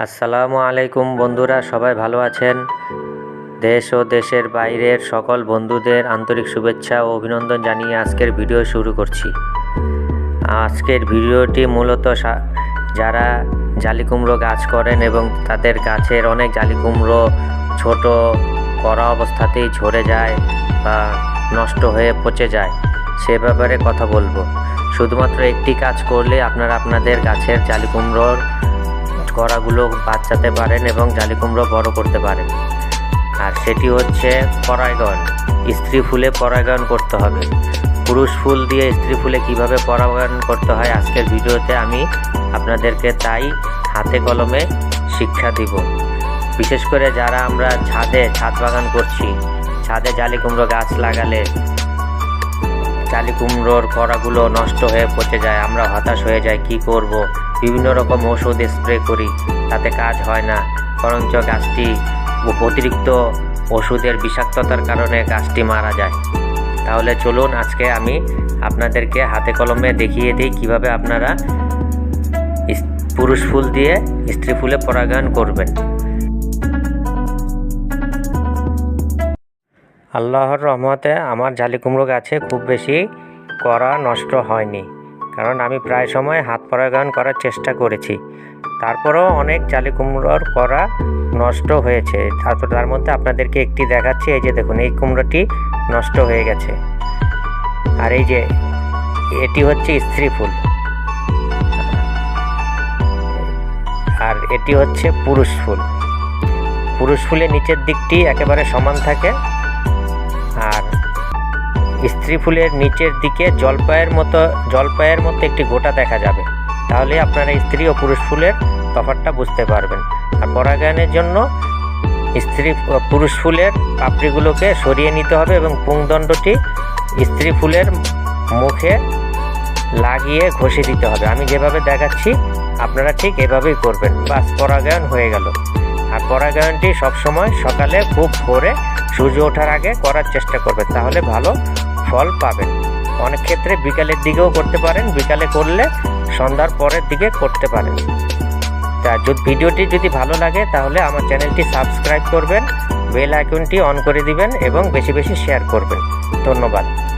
আসসালামু আলাইকুম বন্ধুরা, সবাই ভালো আছেন? দেশ ও দেশের বাইরের সকল বন্ধুদের আন্তরিক শুভেচ্ছা ও অভিনন্দন জানিয়ে আজকের ভিডিও শুরু করছি। আজকের ভিডিওটি মূলত যারা জালি কুমড়ো গাছ করেন এবং তাদের গাছের অনেক জালি কুমড়ো ছোট করা অবস্থাতেই ঝরে যায় বা নষ্ট হয়ে পচে যায়, সে ব্যাপারে কথা বলব। শুধুমাত্র একটি কাজ করলে আপনারা আপনাদের গাছের জালি কুমড়োর করাগুলো বাঁচাতে পারেন এবং জালি কুমড়ো বড় করতে পারেন। আর সেটি হচ্ছে পরাগায়ন। স্ত্রী ফুলে পরাগায়ন করতে হবে। পুরুষ ফুল দিয়ে স্ত্রী ফুলে কীভাবে পরাগায়ন করতে হয় আজকের ভিডিওতে আমি আপনাদেরকে তাই হাতে কলমে শিক্ষা দিব। বিশেষ করে যারা আমরা ছাদে, ছাদ বাগান করছি, ছাদে জালি কুমড়ো গাছ লাগালে জালি কুমড়োর কড়াগুলো নষ্ট হয়ে পচে যায়, আমরা হতাশ হয়ে যাই, কি করব? বিভিন্ন রকম ওষুধ স্প্রে করি, তাতে কাজ হয় না। বরঞ্চ গাছটি অতিরিক্ত ওষুধের বিষাক্ততার কারণে গাছটি মারা যায়। তাহলে চলুন আজকে আমি আপনাদেরকে হাতে কলমে দেখিয়ে দিই কীভাবে আপনারা পুরুষ ফুল দিয়ে স্ত্রী ফুলে পরাগায়ন করবেন। আল্লাহর রহমতে আমার জালি কুমড়ো গাছে খুব বেশি করা নষ্ট হয়নি। কারণ আমি প্রায় সময় হাত পরাগায়ন করার চেষ্টা করেছি। তারপরেও অনেক জালি কুমড়োর করা নষ্ট হয়েছে। তারপর তার মধ্যে আপনাদেরকে একটি দেখাচ্ছি। এই যে দেখুন, এই কুমড়োটি নষ্ট হয়ে গেছে। আর এই যে, এটি হচ্ছে স্ত্রী ফুল। আর এটি হচ্ছে পুরুষ ফুল। পুরুষ ফুলের নিচের দিকটি একেবারে সমান থাকে। স্ত্রী ফুলের নিচের দিকে জলপাইয়ের মতো জলপাইয়ের মতো একটি গোটা দেখা যাবে। তাহলে আপনারা স্ত্রী ও পুরুষ ফুলের তফাৎটা বুঝতে পারবেন। আর পরাগায়নের জন্য স্ত্রী পুরুষ ফুলের পাপড়িগুলোকে সরিয়ে নিতে হবে এবং পুংদণ্ডটি স্ত্রী ফুলের মুখে লাগিয়ে ঘষে দিতে হবে। আমি যেভাবে দেখাচ্ছি, আপনারা ঠিক এভাবেই করবেন। বাস, পরাগায়ন হয়ে গেল। আর পরাগায়নটি সবসময় সকালে খুব ভোরে সূর্য ওঠার আগে করার চেষ্টা করবেন। তাহলে ভালো ফল পাবেন। অনেক ক্ষেত্রে বিকালের দিকেও করতে পারেন, বিকালে করলে সন্ধ্যার পরের দিকে করতে পারেন। তা যদি ভিডিওটি যদি ভালো লাগে, তাহলে আমার চ্যানেলটি সাবস্ক্রাইব করবেন, বেল আইকনটি অন করে দিবেন এবং বেশি বেশি শেয়ার করবেন। ধন্যবাদ।